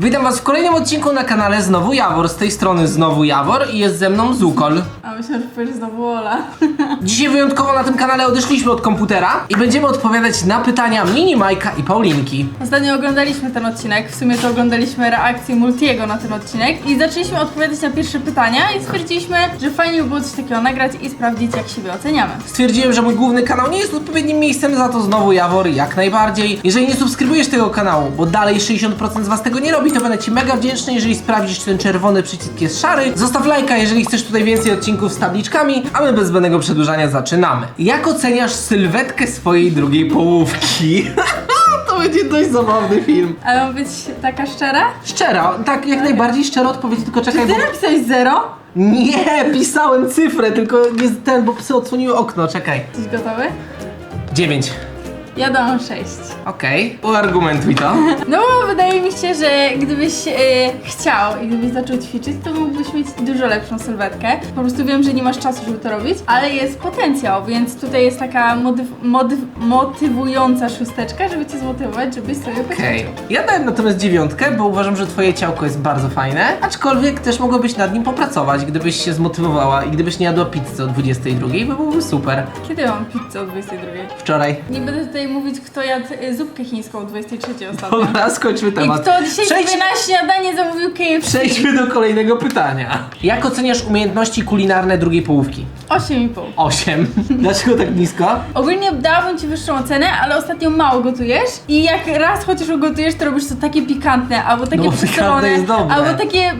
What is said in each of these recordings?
Witam was w kolejnym odcinku na kanale Znowu Jawor. Z tej strony Znowu Jawor i jest ze mną Zukol. A myślę, że powiesz znowu Ola. Dzisiaj wyjątkowo na tym kanale odeszliśmy od komputera i będziemy odpowiadać na pytania Mini Majka i Paulinki. Ostatnio oglądaliśmy ten odcinek, w sumie to oglądaliśmy reakcję Multiego na ten odcinek i zaczęliśmy odpowiadać na pierwsze pytania i stwierdziliśmy, że fajnie by było coś takiego nagrać i sprawdzić jak siebie oceniamy. Stwierdziłem, że mój główny kanał nie jest odpowiednim miejscem, za to Znowu Jawor jak najbardziej. Jeżeli nie subskrybujesz tego kanału, bo dalej 60% z was tego nie robi, to będę ci mega wdzięczny, jeżeli sprawdzisz, czy ten czerwony przycisk jest szary. Zostaw lajka, jeżeli chcesz tutaj więcej odcinków z tabliczkami, a my bez zbędnego przedłużania zaczynamy. Jak oceniasz sylwetkę swojej drugiej połówki? to będzie dość zabawny film. Ale mam być taka szczera? Szczera, tak jak najbardziej szczera odpowiedź, tylko czekaj, Ty bo... napisałeś zero? Nie, pisałem cyfrę, tylko nie ten, bo psy odsłoniły okno, czekaj. Jesteś gotowy? 9. Ja dam sześć. Okej, uargumentuj to. No bo wydaje mi się, że gdybyś e, chciał i gdybyś zaczął ćwiczyć, to mógłbyś mieć dużo lepszą sylwetkę. Po prostu wiem, że nie masz czasu, żeby to robić, ale jest potencjał, więc tutaj jest taka motyw, motyw, motywująca szósteczka, żeby cię zmotywować, żebyś sobie Okej. poćwiczył. Ja dałem natomiast dziewiątkę, bo uważam, że twoje ciałko jest bardzo fajne, aczkolwiek też mogłabyś nad nim popracować, gdybyś się zmotywowała i gdybyś nie jadła pizzy o 22, by byłoby super. Kiedy mam pizzę o 22? Wczoraj. Nie będę tutaj mówić, kto jadł y, zupkę chińską o 23 ostatnio. Dobra, skończmy I temat. kto dzisiaj Przejdź- sobie na śniadanie zamówił KFC? Przejdźmy do kolejnego pytania. Jak oceniasz umiejętności kulinarne drugiej połówki? 8,5. 8. Dlaczego tak nisko? Ogólnie dałabym ci wyższą ocenę, ale ostatnio mało gotujesz i jak raz chociaż ugotujesz, to robisz to takie pikantne, albo takie No, pikantne przesolone, jest dobre. albo takie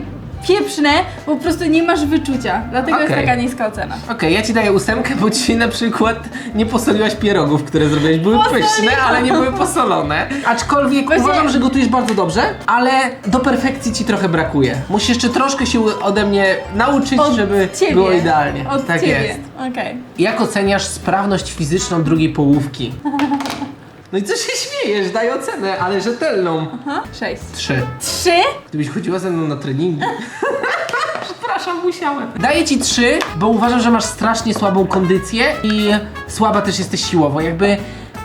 pieprzne, bo po prostu nie masz wyczucia. Dlatego jest Okej. taka niska ocena. Okej, ja ci daję ósemkę, bo dzisiaj na przykład nie posoliłaś pierogów, które zrobiłeś. Były Posoliłam. pyszne, ale nie były posolone. Aczkolwiek Właśnie- uważam, że gotujesz bardzo dobrze, ale do perfekcji ci trochę brakuje. Musisz jeszcze troszkę się ode mnie nauczyć, Od żeby ciebie. było idealnie. Od tak ciebie. jest. Okej. Jak oceniasz sprawność fizyczną drugiej połówki? No i co się śmiejesz? Daj ocenę, ale rzetelną. Aha. Sześć. Trzy. Trzy? Gdybyś chodziła ze mną na treningi. Przepraszam, musiałem. Daję ci trzy, bo uważam, że masz strasznie słabą kondycję i słaba też jesteś siłowo. Jakby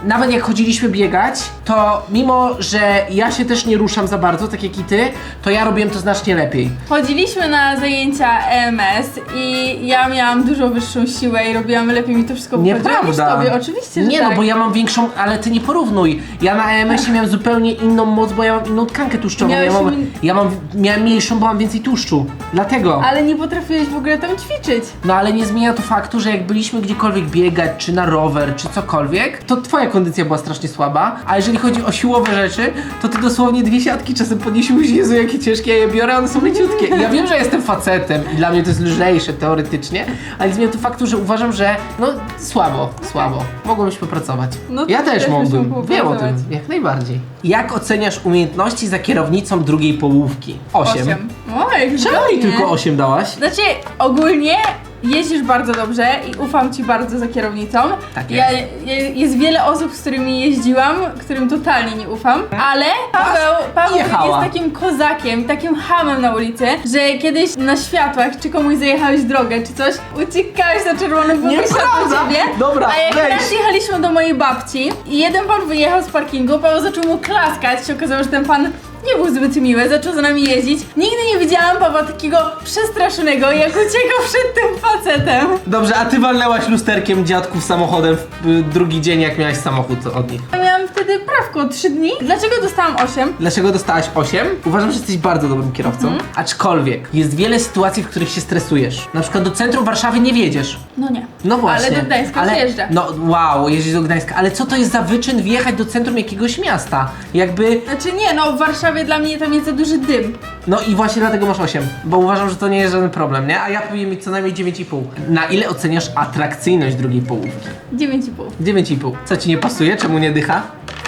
nawet jak chodziliśmy biegać, to mimo, że ja się też nie ruszam za bardzo, tak jak i ty, to ja robiłem to znacznie lepiej. Chodziliśmy na zajęcia EMS i ja miałam dużo wyższą siłę i robiłam lepiej mi to wszystko wychodziło niż Nieprawda. tobie. Oczywiście, że Nie tak. no, bo ja mam większą, ale ty nie porównuj. Ja na EMS-ie miałem zupełnie inną moc, bo ja mam inną tkankę tłuszczową. Ja Miałeś mam, min- ja mam, miałem mniejszą, bo mam więcej tłuszczu. Dlatego. Ale nie potrafiłeś w ogóle tam ćwiczyć. No ale nie zmienia to faktu, że jak byliśmy gdziekolwiek biegać, czy na rower, czy cokolwiek, to twoja kondycja była strasznie słaba, a jeżeli chodzi o siłowe rzeczy, to ty dosłownie dwie siatki czasem podniesiłeś, Jezu jakie ciężkie, ja je biorę, one są leciutkie. I ja wiem, że jestem facetem i dla mnie to jest lżejsze teoretycznie, ale zmienia to faktu, że uważam, że no słabo, słabo. Mogłobyś popracować. No ja też też mógłbym, wiem o tym, jak najbardziej. Jak oceniasz umiejętności za kierownicą drugiej połówki? Osiem. Osiem. Oj, Czemu mi tylko osiem dałaś? Znaczy, ogólnie jeździsz bardzo dobrze i ufam ci bardzo za kierownicą. Tak ja, ja, jest wiele osób, z którymi jeździłam, którym totalnie nie ufam, ale Paweł, Paweł Jechała. jest takim kozakiem, takim hamem na ulicy, że kiedyś na światłach, czy komuś zajechałeś drogę, czy coś, uciekałeś na czerwonym, było Nieprawda. światło ciebie. Dobra, A jak weź. raz jechaliśmy do mojej babci i jeden pan wyjechał z parkingu, Paweł zaczął mu klaskać, się okazało, że ten pan nie był zbyt miły, zaczął za nami jeździć. Nigdy nie widziałam Pawła takiego przestraszonego, jak uciekał przed tym facetem. Dobrze, a ty walnęłaś lusterkiem dziadków samochodem w y, drugi dzień, jak miałaś samochód od nich. Ja Miałam wtedy prawko 3 dni. Dlaczego dostałam 8? Dlaczego dostałaś 8? Uważam, że jesteś bardzo dobrym kierowcą. Mhm. Aczkolwiek jest wiele sytuacji, w których się stresujesz. Na przykład do centrum Warszawy nie wiedziesz. No nie. No właśnie. Ale do Gdańska wjeżdża. No wow, jeździć do Gdańska. Ale co to jest za wyczyn wjechać do centrum jakiegoś miasta? Jakby. Znaczy nie, no w Warszawie dla mnie tam jest za duży dym. No i właśnie dlatego masz 8. Bo uważam, że to nie jest żaden problem, nie? A ja powinien mieć co najmniej 9,5. Na ile oceniasz atrakcyjność drugiej połówki? 9,5. 9,5. Co ci nie pasuje? Czemu nie dycha?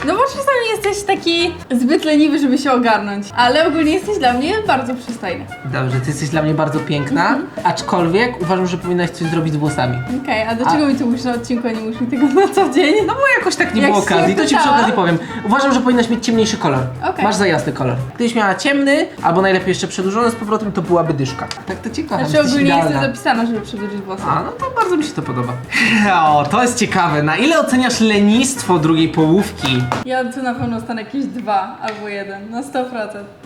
No bo czasami jesteś taki zbyt leniwy, żeby się ogarnąć. Ale ogólnie jesteś dla mnie bardzo przystojny. Dobrze, ty jesteś dla mnie bardzo piękna, Mhm. aczkolwiek uważam, że powinnaś coś zrobić z włosami. Okej, a dlaczego mi to mówisz na odcinku, a nie mówisz mi tego na co dzień? No bo jakoś tak nie Jak było się okazji, to ci przy pytałam. okazji powiem. Uważam, że powinnaś mieć ciemniejszy kolor. Okej. Masz za jasny kolor. Gdybyś miała ciemny, albo najlepiej jeszcze przedłużony z powrotem, to byłaby dyszka. Tak to ciekawe. Znaczy ogólnie idealna. jest zapisana, żeby przedłużyć włosy. A, no to bardzo mi się to podoba. O, to jest ciekawe. Na ile oceniasz lenistwo drugiej połówki? Ja tu na pewno stanę jakieś dwa albo jeden, na 100%.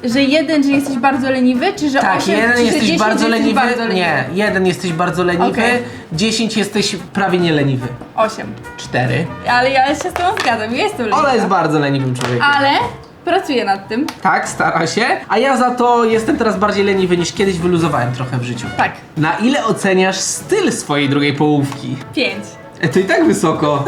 Że jeden, że jesteś bardzo leniwy, czy że Tak, osiem, jeden że jesteś 10 bardzo leniwy. bardzo leniwy? Nie, jeden jesteś bardzo leniwy, Okej. 10 jesteś prawie nie leniwy. Osiem. 4. Ale ja się z tobą zgadzam, jestem leniwa. Ona jest bardzo leniwym człowiekiem. Ale pracuję nad tym. Tak, stara się. A ja za to jestem teraz bardziej leniwy niż kiedyś wyluzowałem trochę w życiu. Tak, Na ile oceniasz styl swojej drugiej połówki? pięć. E, to i tak wysoko.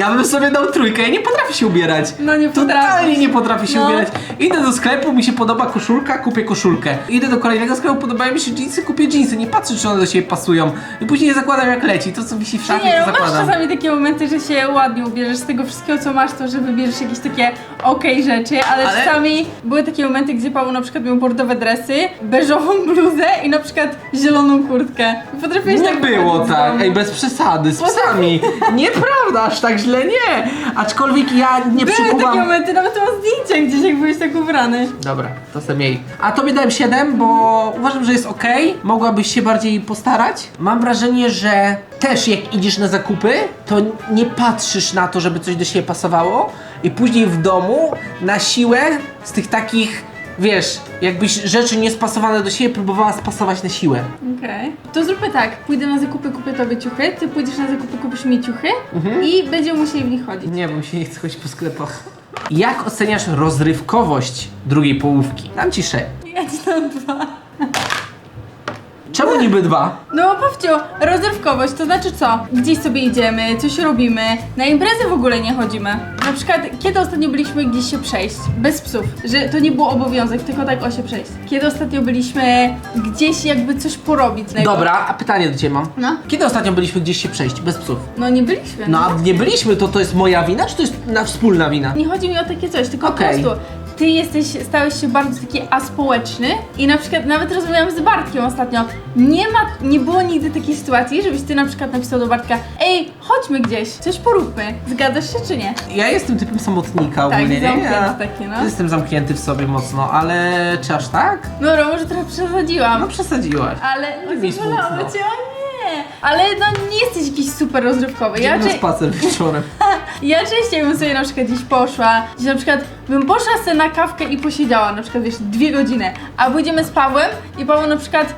Ja bym sobie dał trójkę, ja nie potrafię się ubierać. No nie Totalnie nie potrafię się No. ubierać. Idę do sklepu, mi się podoba koszulka, kupię koszulkę. Idę do kolejnego sklepu, podobają mi się dżinsy, kupię dżinsy. Nie patrzę, czy one do siebie pasują. I później je zakładam jak leci. To, co wisi w szafie, nie, to no masz zakładam. czasami takie momenty, że się ładnie ubierzesz z tego wszystkiego, co masz, to że wybierzesz jakieś takie okej rzeczy, ale, Ale- czasami były takie momenty, gdzie Paweł na przykład miał bordowe dresy, beżową bluzę i na przykład zieloną kurtkę. Potrafiłeś Nie tak było wychodzić z tak, ej, bez przesady, z psami. Nieprawda, aż tak źle nie. Aczkolwiek ja nie Były przykuwam... takie momenty, nawet mam zdjęcia gdzieś, jak byłeś tak ubrany. Dobra, to sobie miej. A tobie dałem 7, bo uważam, że jest ok. Mogłabyś się bardziej postarać. Mam wrażenie, że też jak idziesz na zakupy, to nie patrzysz na to, żeby coś do siebie pasowało i później w domu na siłę z tych takich, wiesz, jakbyś rzeczy niespasowane do siebie próbowała spasować na siłę. Okej. To zróbmy tak, pójdę na zakupy, kupię tobie ciuchy, ty pójdziesz na zakupy, kupisz mi ciuchy Mhm. i będziemy musieli w nich chodzić. Nie, bo mi się nie chce chodzić po sklepach. Jak oceniasz rozrywkowość drugiej połówki? Dam ci 6. Ja ci dam dwa. Czemu niby dwa? No Pawciu, rozrywkowość to znaczy co? Gdzieś sobie idziemy, coś robimy, na imprezy w ogóle nie chodzimy. Na przykład, kiedy ostatnio byliśmy gdzieś się przejść, bez psów, że to nie był obowiązek, tylko tak o się przejść. Kiedy ostatnio byliśmy gdzieś jakby coś porobić. Dobra, a pytanie do ciebie mam. No. Kiedy ostatnio byliśmy gdzieś się przejść, bez psów? No nie byliśmy. No a nie byliśmy, to to jest moja wina, czy to jest na wspólna wina? Nie chodzi mi o takie coś, tylko Okej. po prostu ty jesteś, stałeś się bardzo taki aspołeczny i na przykład nawet rozmawiałam z Bartkiem ostatnio. Nie ma, nie było nigdy takiej sytuacji, żebyś ty na przykład napisał do Bartka Ej, chodźmy gdzieś, coś poróbmy. Zgadzasz się czy nie? Ja jestem typem samotnika Tak, ogólnie, nie? zamknięty Ja taki, no. Jestem zamknięty w sobie mocno, ale czy aż tak? Dobra, może trochę przesadziłam. No przesadziłaś. Ale mi smutno. cię, o nie! Ale no nie jesteś jakiś super rozrywkowy. Ja, na raczej, spacer wieczorem. ja częściej bym sobie na przykład gdzieś poszła, gdzie na przykład bym poszła sobie na kawkę i posiedziała, na przykład wiesz, dwie godziny, a pójdziemy z Pawłem i Paweł na przykład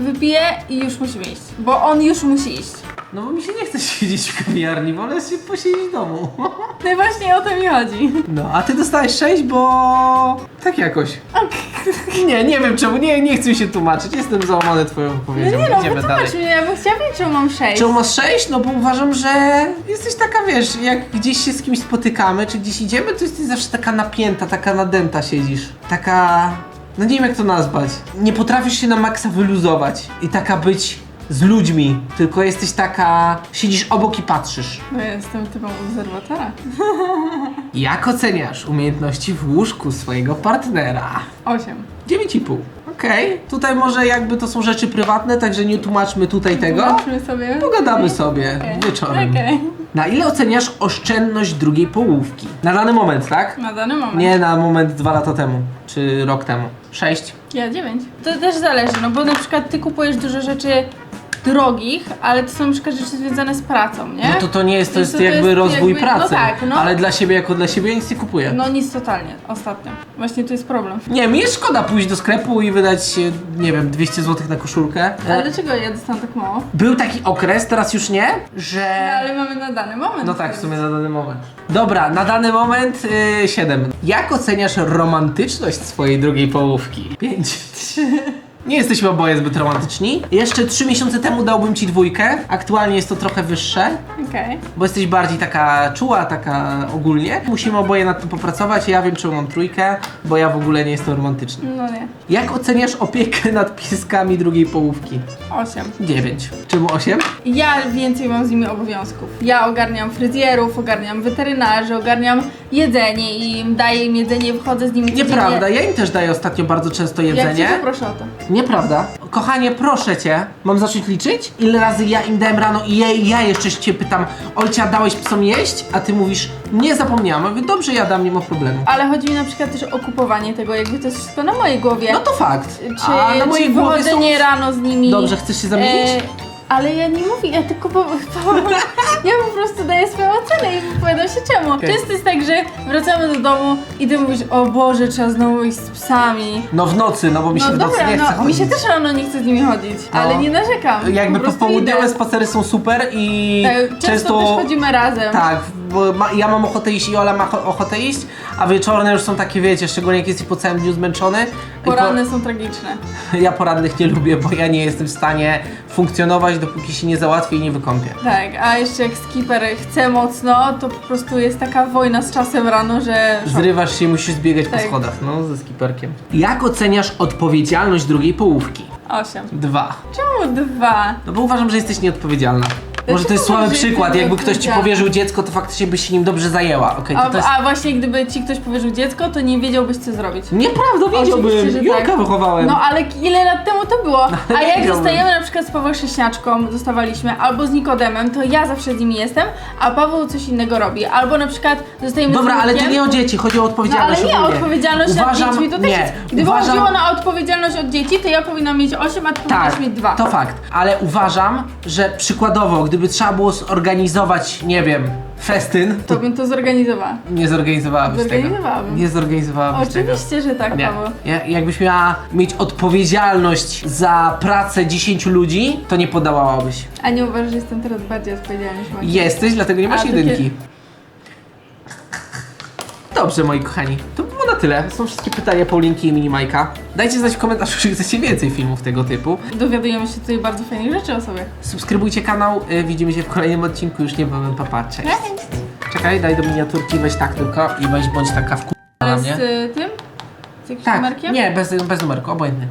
wypije i już musimy iść, bo on już musi iść. No bo mi się nie chce siedzieć w kawiarni, wolę się posiedzieć w domu. No i właśnie o to mi chodzi. No, a ty dostałeś 6, bo... tak jakoś. Nie, nie wiem czemu, nie, nie chcę mi się tłumaczyć, jestem załamany twoją No wypowiedzią. nie no, Idziemy dalej. zobacz, ja bym chciała wiedzieć, czemu mam sześć. Czemu masz 6? No bo uważam, że jesteś taka, wiesz, jak gdzieś się z kimś spotykamy, czy gdzieś idziemy, to jesteś zawsze taka napięta, taka nadęta siedzisz. Taka... No nie wiem jak to nazwać. Nie potrafisz się na maksa wyluzować i taka być z ludźmi, tylko jesteś taka... Siedzisz obok i patrzysz. No ja jestem typem obserwatora. Jak oceniasz umiejętności w łóżku swojego partnera? Osiem. 9,5. Okej, tutaj może jakby to są rzeczy prywatne, także nie tłumaczmy tutaj tego. Zobaczmy sobie. Pogadamy sobie Okej. wieczorem. Okej. Na ile oceniasz oszczędność drugiej połówki? Na dany moment, tak? Na dany moment. Nie na moment dwa lata temu, czy rok temu. Sześć. Ja dziewięć. To też zależy, no bo na przykład ty kupujesz dużo rzeczy drogich, ale to są na przykład rzeczy związane z pracą, nie? No to to nie jest, to jest to jakby jest rozwój jakby- pracy. No tak, no. Ale dla siebie jako dla siebie ja nic nie kupuję. No nic totalnie, ostatnio. Właśnie tu jest problem. Nie, mi jest szkoda pójść do sklepu i wydać, e, nie wiem, 200 zł na koszulkę. Ale E, dlaczego ja dostałam tak mało? Był taki okres, teraz już nie, że... No, ale mamy na dany moment. No tak, w sumie na dany moment. Dobra, na dany moment yy, 7. Jak oceniasz romantyczność swojej drugiej połówki? 5. Nie jesteśmy oboje zbyt romantyczni. Jeszcze 3 miesiące temu dałbym ci dwójkę. Aktualnie jest to trochę wyższe, Okej. bo jesteś bardziej taka czuła, taka ogólnie. Musimy oboje nad tym popracować. Ja wiem, czemu mam trójkę, bo ja w ogóle nie jestem romantyczny. No nie. Jak oceniasz opiekę nad pieskami drugiej połówki? Osiem. 9. Czemu 8? Ja więcej mam z nimi obowiązków. Ja ogarniam fryzjerów, ogarniam weterynarzy, ogarniam jedzenie i im daję im jedzenie, wchodzę z nimi codziennie. Nieprawda, ja im też daję ostatnio bardzo często Jak jedzenie. cię poproszę o to. Nieprawda. Kochanie, proszę cię, mam zacząć liczyć? Ile razy ja im dałem rano i ja, ja jeszcze cię pytam, Olcia, dałeś psom jeść? A ty mówisz, nie zapomniałam. Ja mówię, dobrze, ja dam, nie ma problemu. Ale chodzi mi na przykład też o kupowanie tego, jakby to jest wszystko na mojej głowie. No to fakt. Czy, A na mojej czy głowie są... wychodzenie rano z nimi. Dobrze, chcesz się zamienić? Ale ja nie mówię, ja tylko po, po, ja po prostu daję swoją ocenę i wypowiadam się czemu. Okej. Często jest tak, że wracamy do domu i ty mówisz, o Boże, trzeba znowu iść z psami. No w nocy, no bo mi się no w nocy dobra, nie chce no mi chodzić. się też rano nie chce z nimi chodzić, No. ale nie narzekam. Jakby po prostu popołudniowe idę. spacery są super i Tak, Często, często... też chodzimy razem. Tak, bo ma, ja mam ochotę iść i Ola ma cho- ochotę iść, a wieczorne już są takie, wiecie, szczególnie jak jesteś po całym dniu zmęczony. I Poranne są tragiczne. Ja porannych nie lubię, bo ja nie jestem w stanie funkcjonować, dopóki się nie załatwię i nie wykąpię. Tak, a jeszcze jak skipper chce mocno, to po prostu jest taka wojna z czasem rano, że... szok. Zrywasz się i musisz zbiegać po Tak. schodach, no, ze skiperkiem. Jak oceniasz odpowiedzialność drugiej połówki? Osiem. Dwa. Czemu dwa? No bo uważam, że jesteś nieodpowiedzialna. Może to jest słaby przykład, jakby ktoś ci nieodpowiedzialna? powierzył dziecko, to faktycznie byś się nim dobrze zajęła. Okej, to, A, to jest... a właśnie gdyby ci ktoś powierzył dziecko, to nie wiedziałbyś co zrobić. Nieprawda, Oczywiście, wiedziałbym. że Julka tak. wychowałem. No ale ile lat temu to było? ale A jak wiedziałbym. zostajemy na przykład z Pawłem Sześniaczką, zostawaliśmy, albo z Nikodemem, to ja zawsze z nimi jestem, a Paweł coś innego robi. Albo na przykład zostajemy Dobra, z ale to nie o dzieci, chodzi o No odpowiedzialność ale nie, ogólnie. odpowiedzialność Uważam, nad dziećmi to też nie, jest. Gdyby uważam, chodziło na odpowiedzialność od dzieci, to ja powinnam mieć 8, a ty Tak, powinnaś mieć 2. to fakt, ale uważam, że przykładowo, gdyby trzeba było zorganizować, nie wiem, festyn, To bym to zorganizowała. nie zorganizowałabyś tego. Zorganizowałabym. Nie zorganizowałabyś tego. Oczywiście, że tak, Nie. Paweł. Ja, jakbyś miała mieć odpowiedzialność za pracę 10 ludzi, to nie podawałabyś. A nie uważasz, że jestem teraz bardziej odpowiedzialny niż Maciek? Jesteś, dlatego nie masz A, to jedynki. Dobrze, moi kochani. To było na tyle. Są wszystkie pytania Paulinki i Minimajka. Dajcie znać w komentarzu, czy chcecie więcej filmów tego typu. Dowiadujemy się tutaj bardzo fajnych rzeczy o sobie. Subskrybujcie kanał. y, Widzimy się w kolejnym odcinku. Już niebawem. Papa, cześć. Czekaj, daj do miniaturki, weź tak tylko i weź bądź taka w na Ale z mnie. y, tym? Z jakimś Tak, numerkiem? nie, bez, bez numerku, obojętny.